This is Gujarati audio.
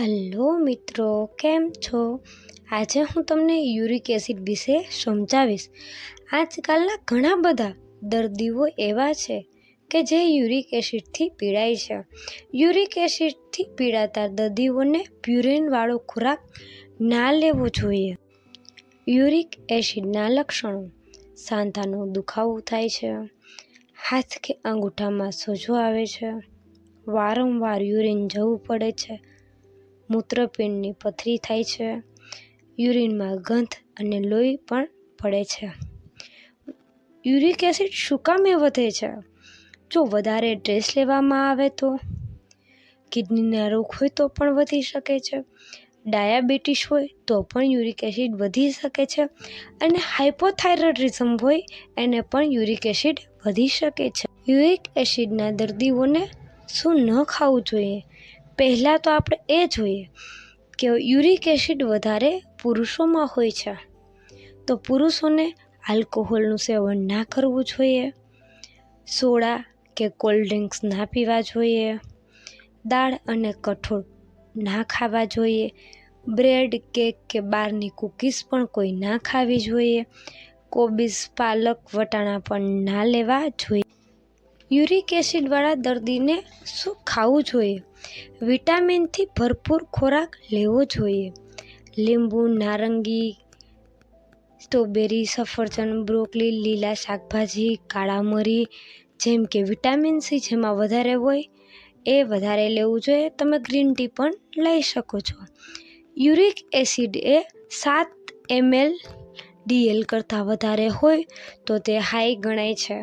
હલો મિત્રો, કેમ છો? આજે હું તમને યુરિક એસિડ વિશે સમજાવીશ. આજકાલના ઘણા બધા દર્દીઓ એવા છે કે જે યુરિક એસિડથી પીડાય છે. યુરિક એસિડથી પીડાતા દર્દીઓને પ્યુરિનવાળો ખોરાક ના લેવો જોઈએ. યુરિક એસિડના લક્ષણો સાંધાનો દુખાવો થાય છે હાથ કે અંગૂઠામાં સોજો આવે છે, વારંવાર યુરિન જવું પડે છે મૂત્રપિંડની પથરી થાય છે. યુરિનમાં ગંધ અને લોહી પણ પડે છે. યુરિક એસિડ શું કામે વધે છે? જો વધારે ડ્રેસ લેવામાં આવે તો? કિડનીના રોગ હોય તો પણ વધી શકે છે. ડાયાબિટીસ હોય તો પણ યુરિક એસિડ વધી શકે છે. અને હાઇપોથાઇરોઇડિઝમ હોય એને પણ યુરિક એસિડ વધી શકે છે. યુરિક એસિડના દર્દીઓને શું ન ખાવું જોઈએ? પહેલાં તો આપણે એ જોઈએ કે યુરિક એસિડ વધારે પુરુષોમાં હોય છે. તો પુરુષોને આલ્કોહોલનું સેવન ના કરવું જોઈએ. સોડા કે કોલ્ડ ડ્રિંક્સ ના પીવા જોઈએ. દાળ અને કઠોળ ના ખાવા જોઈએ. બ્રેડ, કેક કે બહારની કૂકીઝ પણ કોઈ ના ખાવી જોઈએ. કોબીઝ, પાલક, વટાણા પણ ના લેવા જોઈએ. યુરિક એસિડવાળા દર્દીને શું ખાવું જોઈએ? વિટામિનથી ભરપૂર ખોરાક લેવો જોઈએ. લીંબુ, નારંગી, સ્ટ્રોબેરી, સફરજન, બ્રોકલી, લીલા શાકભાજી, કાળા મરી, જેમ કે વિટામિન સી જેમાં વધારે હોય એ વધારે લેવું જોઈએ. તમે ગ્રીન ટી પણ લઈ શકો છો. યુરિક એસિડ એ સાત એમએલ ડીએલ કરતાં વધારે હોય તો તે હાઈ ગણાય છે.